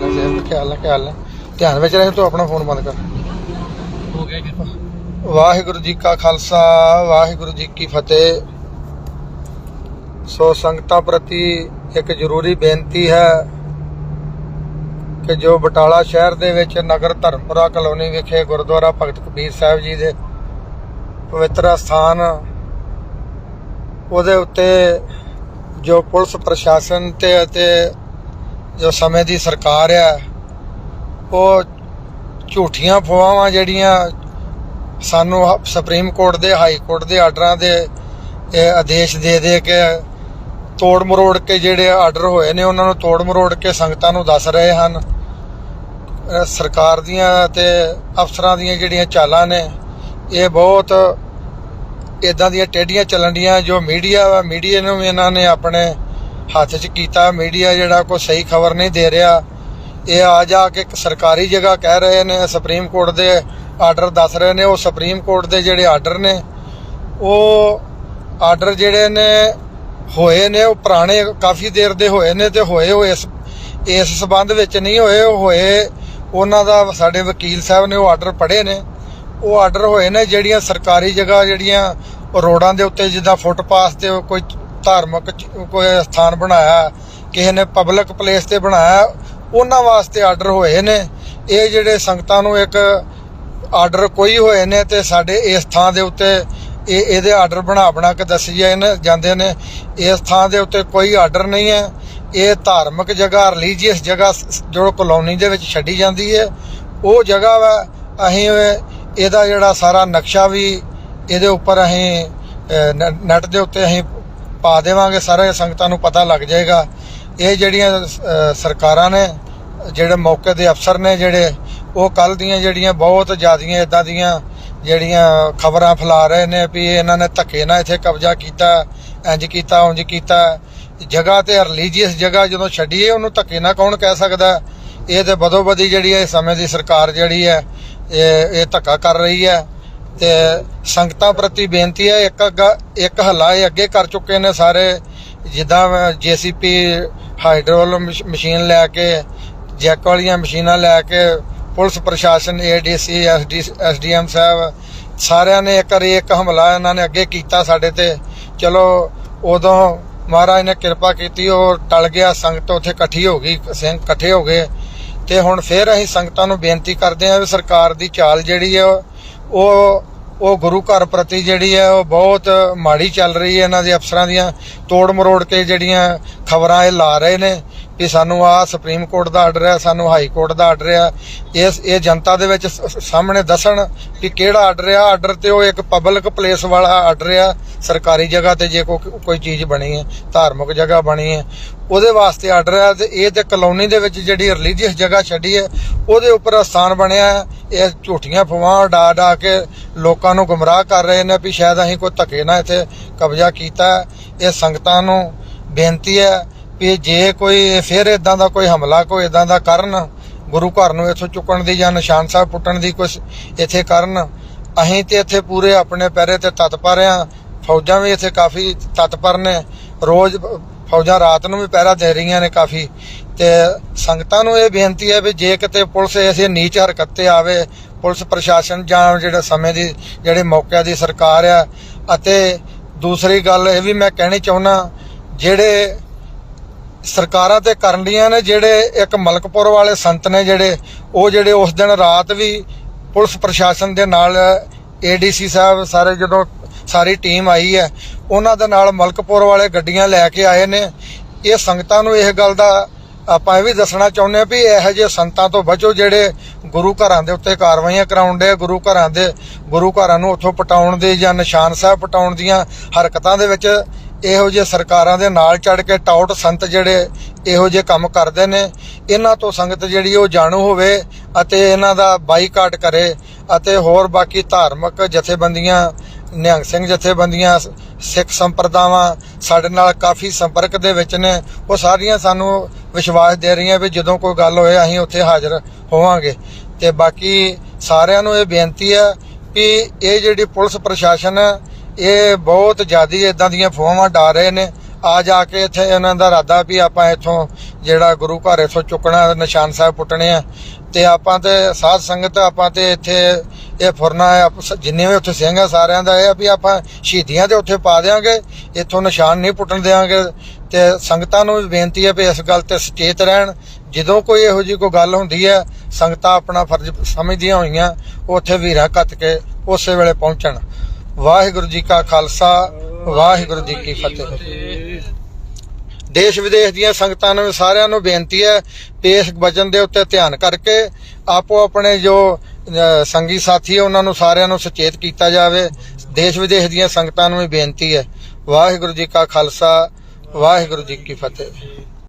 ਖਿਆਲ ਖਿਆਲ ਧਿਆਨ ਵਿੱਚ ਰਹੇ ਤੂੰ ਆਪਣਾ ਫੋਨ ਬੰਦ ਕਰ। ਹੋ ਗਿਆ ਕਿਰਪਾ। ਵਾਹਿਗੁਰੂ ਜੀ ਕਾ ਖਾਲਸਾ ਵਾਹਿਗੁਰੂ ਜੀ ਕੀ ਫਤਿਹ। ਸੋ ਸੰਗਤਾਂ ਪ੍ਰਤੀ ਇੱਕ ਜ਼ਰੂਰੀ ਬੇਨਤੀ ਹੈ ਕਿ ਜੋ ਬਟਾਲਾ ਸ਼ਹਿਰ ਦੇ ਵਿੱਚ ਨਗਰ ਧਰਮਪੁਰਾ ਕਲੋਨੀ ਵਿਖੇ ਗੁਰਦੁਆਰਾ ਭਗਤ ਕਬੀਰ ਸਾਹਿਬ ਜੀ ਦੇ ਪਵਿੱਤਰ ਸਥਾਨ ਉਹਦੇ ਉੱਤੇ ਜੋ ਪੁਲਿਸ ਪ੍ਰਸ਼ਾਸਨ ਤੇ ਅਤੇ ਜੋ ਸਮੇਂ ਦੀ ਸਰਕਾਰ ਆ, ਉਹ ਝੂਠੀਆਂ ਫਵਾਵਾਂ ਜਿਹੜੀਆਂ ਸਾਨੂੰ ਹ- ਸੁਪਰੀਮ ਕੋਰਟ ਦੇ, ਹਾਈ ਕੋਰਟ ਦੇ ਆਰਡਰਾਂ ਦੇ ਆਦੇਸ਼ ਦੇ ਦੇ ਕੇ ਤੋੜ ਮਰੋੜ ਕੇ ਜਿਹੜੇ ਆਰਡਰ ਹੋਏ ਨੇ, ਉਹਨਾਂ ਨੂੰ ਤੋੜ ਮਰੋੜ ਕੇ ਸੰਗਤਾਂ ਨੂੰ ਦੱਸ ਰਹੇ ਹਨ। ਸਰਕਾਰ ਦੀਆਂ ਤੇ ਅਫਸਰਾਂ ਦੀਆਂ ਜਿਹੜੀਆਂ ਚਾਲਾਂ ਨੇ, ਇਹ ਬਹੁਤ ਇਦਾਂ ਦੀਆਂ ਟੇਡੀਆਂ ਚੱਲਣ ਡੀਆਂ ਜੋ ਮੀਡੀਆ ਵਾ, ਮੀਡੀਆ ਨੂੰ ਵੀ ਇਹਨਾਂ ਨੇ ਆਪਣੇ ਹੱਥ 'ਚ ਕੀਤਾ ਮੀਡੀਆ ਜਿਹੜਾ ਕੋਈ ਸਹੀ ਖਬਰ ਨਹੀਂ ਦੇ ਰਿਹਾ। ਇਹ ਆ ਜਾ ਕੇ ਸਰਕਾਰੀ ਜਗ੍ਹਾ ਕਹਿ ਰਹੇ ਨੇ ਸੁਪਰੀਮ ਕੋਰਟ ਦੇ ਆਰਡਰ ਦੱਸ ਰਹੇ ਨੇ, ਉਹ ਸੁਪਰੀਮ ਕੋਰਟ ਦੇ ਜਿਹੜੇ ਆਰਡਰ ਨੇ, ਉਹ ਆਰਡਰ ਜਿਹੜੇ ਨੇ, ਹੋਏ ਨੇ, ਉਹ ਪੁਰਾਣੇ ਕਾਫੀ ਦੇਰ ਦੇ ਹੋਏ ਨੇ ਤੇ ਹੋਏ ਉਹ ਇਸ ਇਸ ਸਬੰਧ ਵਿੱਚ ਨਹੀਂ ਹੋਏ, ਉਹ ਹੋਏ ਉਹਨਾਂ ਦਾ ਸਾਡੇ ਵਕੀਲ ਸਾਹਿਬ ਨੇ ਉਹ ਆਰਡਰ ਪੜ੍ਹੇ ਨੇ। ਉਹ ਆਰਡਰ ਹੋਏ ਨੇ ਜਿਹੜੀਆਂ ਸਰਕਾਰੀ ਜਗ੍ਹਾ, ਜਿਹੜੀਆਂ ਰੋਡਾਂ ਦੇ ਉੱਤੇ ਜਿੱਦਾਂ ਫੁੱਟਪਾਥ ਤੇ ਕੋਈ ਧਾਰਮਿਕ ਕੋਈ ਸਥਾਨ ਬਣਾਇਆ ਕਿਸੇ ਨੇ ਪਬਲਿਕ ਪਲੇਸ ਤੇ ਬਣਾਇਆ ਉਹਨਾਂ ਵਾਸਤੇ ਆਰਡਰ ਹੋਏ ਨੇ। ਇਹ ਜਿਹੜੇ ਸੰਗਤਾਂ ਨੂੰ ਇੱਕ ਆਰਡਰ ਕੋਈ ਹੋਏ ਨੇ ਤੇ ਸਾਡੇ ਇਸ ਥਾਂ ਦੇ ਉੱਤੇ ਇਹ ਇਹਦੇ ਆਰਡਰ ਬਣਾ ਬਣਾ ਕੇ ਦੱਸੀ ਜਾਏ ਜਾਂਦੇ ਨੇ। ਇਸ ਥਾਂ ਦੇ ਉੱਤੇ ਕੋਈ ਆਰਡਰ ਨਹੀਂ ਹੈ। ਇਹ ਧਾਰਮਿਕ ਜਗ੍ਹਾ ਰਿਲੀਜੀਅਸ ਜਗ੍ਹਾ ਜੋ ਕਲੋਨੀ ਦੇ ਵਿੱਚ ਛੱਡੀ ਜਾਂਦੀ ਹੈ। ਉਹ ਜਗ੍ਹਾ ਵਾ ਅਸੀਂ ਇਹਦਾ ਜਿਹੜਾ ਸਾਰਾ ਨਕਸ਼ਾ ਵੀ ਇਹਦੇ ਉੱਪਰ ਅਸੀਂ ਅਹ, ਨ- ਨੈਟ ਦੇ ਉੱਤੇ ਅਸੀਂ ਪਾ ਦੇਵਾਂਗੇ, ਸਾਰੇ ਸੰਗਤਾਂ ਨੂੰ ਪਤਾ ਲੱਗ ਜਾਏਗਾ। ਇਹ ਜਿਹੜੀਆਂ ਸਰਕਾਰਾਂ ਨੇ, ਜਿਹੜੇ ਮੌਕੇ ਦੇ ਅਫਸਰ ਨੇ ਜਿਹੜੇ, ਉਹ ਕੱਲ ਦੀਆਂ ਜਿਹੜੀਆਂ ਬਹੁਤ ਜ਼ਿਆਦੀਆਂ ਇਦਾਂ ਦੀਆਂ ਜਿਹੜੀਆਂ ਖਬਰਾਂ ਫੈਲਾ ਰਹੇ ਨੇ ਵੀ ਇਹਨਾਂ ਨੇ ਧੱਕੇ ਨਾਲ ਇੱਥੇ ਕਬਜ਼ਾ ਕੀਤਾ, ਇੰਜ ਕੀਤਾ ਉਂਝ ਕੀਤਾ। ਜਗ੍ਹਾ ਤੇ ਰਿਲੀਜੀਅਸ ਜਗ੍ਹਾ ਜਦੋਂ ਛੱਡੀਏ, ਉਹਨੂੰ ਧੱਕੇ ਨਾਲ ਕੌਣ ਕਹਿ ਸਕਦਾ? ਇਹ ਤੇ ਬਦੋ ਜਿਹੜੀ ਹੈ, ਇਸ ਸਮੇਂ ਦੀ ਸਰਕਾਰ ਜਿਹੜੀ ਹੈ, ਇਹ ਇਹ ਧੱਕਾ ਕਰ ਰਹੀ ਹੈ। ਤੇ ਸੰਗਤਾਂ ਪ੍ਰਤੀ ਬੇਨਤੀ ਹੈ, ਇੱਕ ਅੱਗਾ- ਇੱਕ ਹੱਲਾ ਇਹ ਅੱਗੇ ਕਰ ਚੁੱਕੇ ਨੇ ਸਾਰੇ, ਜਿੱਦਾਂ ਜੀਸੀਪੀ ਹਾਈਡਰੋਲ ਮਸ਼ੀਨ ਲੈ ਕੇ, ਜੈਕ ਵਾਲੀਆਂ ਮਸ਼ੀਨਾਂ ਲੈ ਕੇ, ਪੁਲਿਸ ਪ੍ਰਸ਼ਾਸਨ ਏਡੀਸੀ ਐਸਡੀਐਮ ਸਾਹਿਬ, ਸਾਰਿਆਂ ਨੇ ਇੱਕ ਵਾਰੀ ਇੱਕ ਹਮਲਾ ਇਹਨਾਂ ਨੇ ਅੱਗੇ ਕੀਤਾ ਸਾਡੇ ਤੇ। ਚਲੋ, ਉਦੋਂ ਮਹਾਰਾਜ ਨੇ ਕਿਰਪਾ ਕੀਤੀ, ਉਹ ਟਲ ਗਿਆ, ਸੰਗਤ ਉੱਥੇ ਇਕੱਠੀ ਹੋ ਗਈ, ਸਿੰਘ ਇਕੱਠੇ ਹੋ ਗਏ। ਤੇ ਹੁਣ ਫੇਰ ਅਸੀਂ ਸੰਗਤਾਂ ਨੂੰ ਬੇਨਤੀ ਕਰਦੇ ਹਾਂ ਵੀ ਸਰਕਾਰ ਦੀ ਚਾਲ ਜਿਹੜੀ ਹੈ ਉਹ ਉਹ ਗੁਰੂ ਘਰ ਪ੍ਰਤੀ ਜਿਹੜੀ ਹੈ, ਉਹ ਬਹੁਤ ਮਾੜੀ ਚੱਲ ਰਹੀ ਹੈ। ਇਹਨਾਂ ਦੇ ਅਫਸਰਾਂ ਦੀਆਂ ਤੋੜ ਮਰੋੜ ਕੇ ਜਿਹੜੀਆਂ ਖਬਰਾਂ ਇਹ ਲਾ ਰਹੇ ਨੇ ਕਿ ਸਾਨੂੰ ਆ ਸੁਪਰੀਮ ਕੋਰਟ ਦਾ ਆਰਡਰ ਹੈ ਸਾਨੂੰ ਹਾਈ ਕੋਰਟ ਦਾ ਆਰਡਰ ਹੈ ਇਸ, ਇਹ ਜਨਤਾ ਦੇ ਵਿੱਚ ਸਾਹਮਣੇ ਦੱਸਣ ਕਿ ਕਿਹੜਾ ਆਰਡਰ ਹੈ ਆਰਡਰ ਤੇ ਉਹ ਇੱਕ ਪਬਲਿਕ ਪਲੇਸ ਵਾਲਾ ਆਰਡਰ ਆ ਸਰਕਾਰੀ ਜਗ੍ਹਾ ਤੇ ਜੇ ਕੋਈ ਕੋਈ ਚੀਜ਼ ਬਣੀ ਹੈ ਧਾਰਮਿਕ ਜਗ੍ਹਾ ਬਣੀ ਹੈ ਉਹਦੇ ਵਾਸਤੇ ਆਰਡਰ ਹੈ ਤੇ ਇਹ ਤੇ ਕਲੋਨੀ ਦੇ ਵਿੱਚ ਜਿਹੜੀ ਰਿਲੀਜੀਅਸ ਜਗ੍ਹਾ ਛੱਡੀ ਹੈ ਉਹਦੇ ਉੱਪਰ ਸਥਾਨ ਬਣਿਆ ਹੈ। ਇਹ ਝੂਠੀਆਂ ਫਵਾਹਾਂ ਡਾ ਡਾ ਕੇ ਲੋਕਾਂ ਨੂੰ ਗੁੰਮਰਾਹ ਕਰ ਰਹੇ ਨੇ ਵੀ ਸ਼ਾਇਦ ਅਸੀਂ ਕੋਈ ਧੱਕੇ ਨਾਲ ਇੱਥੇ ਕਬਜ਼ਾ ਕੀਤਾ ਹੈ। ਇਹ ਸੰਗਤਾਂ ਨੂੰ ਬੇਨਤੀ ਹੈ ਵੀ ਜੇ ਕੋਈ ਫਿਰ ਇਦਾਂ ਦਾ ਕੋਈ ਹਮਲਾ, ਕੋਈ ਇਦਾਂ ਦਾ ਕਰਨ ਗੁਰੂ ਘਰ ਨੂੰ ਇੱਥੋਂ ਚੁੱਕਣ ਦੀ ਜਾਂ ਨਿਸ਼ਾਨ ਸਾਹਿਬ ਪੁੱਟਣ ਦੀ ਕੁਛ ਇੱਥੇ ਕਰਨ, ਅਸੀਂ ਤੇ ਇੱਥੇ ਪੂਰੇ ਆਪਣੇ ਪੈਰੇ ਤੇ ਤਤਪਰ ਆ ਫੌਜਾਂ ਵੀ ਇੱਥੇ ਕਾਫੀ ਤਤਪਰ ਨੇ। ਰੋਜ਼ ਫੌਜਾਂ ਰਾਤ ਨੂੰ ਵੀ ਪਹਿਰਾ ਦੇ ਰਹੀਆਂ ਨੇ ਕਾਫੀ। ਤੇ ਸੰਗਤਾਂ ਨੂੰ ਇਹ ਬੇਨਤੀ ਹੈ ਵੀ ਜੇ ਕਿਤੇ ਪੁਲਿਸ ਐਸੇ ਨੀਚ ਹਰਕਤ ਤੇ ਆਵੇ, ਪੁਲਿਸ ਪ੍ਰਸ਼ਾਸਨ ਜਾਂ ਜਿਹੜੇ ਸਮੇਂ ਦੀ, ਜਿਹੜੇ ਮੌਕਿਆਂ ਦੀ ਸਰਕਾਰ ਆ। ਅਤੇ ਦੂਸਰੀ ਗੱਲ ਇਹ ਵੀ ਮੈਂ ਕਹਿਣੀ ਚਾਹੁੰਦਾ, ਜਿਹੜੇ ਸਰਕਾਰਾਂ ਤੇ ਕਰਨ ਲੀਆਂ ਨੇ ਜਿਹੜੇ ਇੱਕ ਮਲਕਪੁਰ ਵਾਲੇ ਸੰਤ ਨੇ ਜਿਹੜੇ, ਉਹ ਜਿਹੜੇ ਉਸ ਦਿਨ ਰਾਤ ਵੀ ਪੁਲਿਸ ਪ੍ਰਸ਼ਾਸਨ ਦੇ ਨਾਲ ਏਡੀਸੀ ਸਾਹਿਬ ਸਾਰੇ ਜਦੋਂ ਸਾਰੀ ਟੀਮ ਆਈ ਹੈ, ਉਹਨਾਂ ਦੇ ਨਾਲ ਮਲਕਪੁਰ ਵਾਲੇ ਗੱਡੀਆਂ ਲੈ ਕੇ ਆਏ ਨੇ। ਇਹ ਸੰਗਤਾਂ ਨੂੰ ਇਹ ਗੱਲ ਦਾ ਆਪਾਂ ਇਹ ਵੀ ਦੱਸਣਾ ਚਾਹੁੰਦੇ ਹਾਂ ਵੀ ਇਹੋ ਜਿਹੇ ਸੰਤਾਂ ਤੋਂ ਬਚੋ ਜਿਹੜੇ ਗੁਰੂ ਘਰਾਂ ਦੇ ਉੱਤੇ ਕਾਰਵਾਈਆਂ ਕਰਾਉਣ ਕਰਾਉਂਦੇ ਗੁਰੂ ਘਰਾਂ ਦੇ, ਗੁਰੂ ਘਰਾਂ ਨੂੰ ਉੱਥੋਂ ਪਟਾਉਣ ਦੇ ਜਾਂ ਨਿਸ਼ਾਨ ਸਾਹਿਬ ਪਟਾਉਣ ਦੀਆਂ ਹਰਕਤਾਂ ਦੇ ਵਿੱਚ ਇਹੋ ਜਿਹੇ ਸਰਕਾਰਾਂ ਦੇ ਨਾਲ ਚੜ ਕੇ ਟਾਊਟ ਸੰਤ ਜਿਹੜੇ ਇਹੋ ਜਿਹੇ ਕੰਮ ਕਰਦੇ ਨੇ, ਇਹਨਾਂ ਤੋਂ ਸੰਗਤ ਜਿਹੜੀ ਉਹ ਜਾਣੂ ਹੋਵੇ ਅਤੇ ਇਹਨਾਂ ਦਾ ਬਾਈਕਾਟ ਕਰੇ ਅਤੇ ਹੋਰ ਬਾਕੀ ਧਾਰਮਿਕ ਜਥੇਬੰਦੀਆਂ, ਨਿਹੰਗ ਸਿੰਘ ਜਥੇਬੰਦੀਆਂ ਸ- ਸਿੱਖ ਸੰਪਰਦਾਵਾਂ ਸਾਡੇ ਨਾਲ ਕਾਫੀ ਸੰਪਰਕ ਦੇ ਵਿੱਚ ਨੇ। ਉਹ ਸਾਰੀਆਂ ਸਾਨੂੰ ਵਿਸ਼ਵਾਸ ਦੇ ਰਹੀਆਂ ਵੀ ਜਦੋਂ ਕੋਈ ਗੱਲ ਹੋਏ ਅਸੀਂ ਉੱਥੇ ਹਾਜ਼ਰ ਹੋਵਾਂਗੇ। ਤੇ ਬਾਕੀ ਸਾਰਿਆਂ ਨੂੰ ਇਹ ਬੇਨਤੀ ਹੈ ਕਿ ਇਹ ਜਿਹੜੀ ਪੁਲਿਸ ਪ੍ਰਸ਼ਾਸਨ ਹੈ ਇਹ ਬਹੁਤ ਜ਼ਿਆਦੀ ਇਦਾਂ ਦੀਆਂ ਫੋਮਾਂ ਡਾ ਰਹੇ ਨੇ। ਆ ਜਾ ਕੇ ਇੱਥੇ ਇਹਨਾਂ ਦਾ ਇਰਾਦਾ ਵੀ ਆਪਾਂ ਇੱਥੋਂ ਜਿਹੜਾ ਗੁਰੂ ਘਰ ਇੱਥੋਂ ਚੁੱਕਣਾ, ਨਿਸ਼ਾਨ ਸਾਹਿਬ ਪੁੱਟਣੇ ਆ। ਤੇ ਆਪਾਂ ਤੇ ਸਾਧ ਸੰਗਤ ਆਪਾਂ ਤੇ ਇੱਥੇ ਇਹ ਫੁਰਨਾ ਹੈ ਜਿੰਨੇ ਵੀ ਉੱਥੇ ਸਿੰਘ ਆ ਸਾਰਿਆਂ ਦਾ ਇਹ ਆ ਵੀ ਆਪਾਂ ਸ਼ਹੀਦੀਆਂ ਤੇ ਉੱਥੇ ਪਾ ਦੇਾਂਗੇ ਇੱਥੋਂ ਨਿਸ਼ਾਨ ਨਹੀਂ ਪੁੱਟਣ ਦੇਾਂਗੇ ਤੇ ਸੰਗਤਾਂ ਨੂੰ ਵੀ ਬੇਨਤੀ ਹੈ ਵੀ ਇਸ ਗੱਲ ਤੇ ਸੁਚੇਤ ਰਹਿਣ। ਜਦੋਂ ਕੋਈ ਇਹੋ ਜਿਹੀ ਕੋਈ ਗੱਲ ਹੁੰਦੀ ਹੈ ਸੰਗਤਾਂ ਆਪਣਾ ਫਰਜ਼ ਸਮਝਦੀਆਂ ਹੋਈਆਂ, ਉੱਥੇ ਵੀਰਾਂ ਕੱਤ ਕੇ ਉਸੇ ਵੇਲੇ ਪਹੁੰਚਣ। ਵਾਹਿਗੁਰੂ ਜੀ ਕਾ ਖਾਲਸਾ, ਵਾਹਿਗੁਰੂ ਜੀ ਕੀ ਫਤਿਹ। ਦੇਸ਼ ਵਿਦੇਸ਼ ਦੀਆਂ ਸੰਗਤਾਂ ਨੂੰ ਵੀ ਸਾਰਿਆਂ ਨੂੰ ਬੇਨਤੀ ਹੈ ਪੇਸ਼ ਇਸ ਵਚਨ ਦੇ ਉੱਤੇ ਧਿਆਨ ਕਰਕੇ ਆਪੋ ਆਪਣੇ ਜੋ ਸੰਗੀ ਸਾਥੀ ਹੈ, ਉਹਨਾਂ ਨੂੰ ਸਾਰਿਆਂ ਨੂੰ ਸੁਚੇਤ ਕੀਤਾ ਜਾਵੇ। ਦੇਸ਼ ਵਿਦੇਸ਼ ਦੀਆਂ ਸੰਗਤਾਂ ਨੂੰ ਵੀ ਬੇਨਤੀ ਹੈ। ਵਾਹਿਗੁਰੂ ਜੀ ਕਾ ਖਾਲਸਾ, ਵਾਹਿਗੁਰੂ ਜੀ ਕੀ ਫਤਿਹ।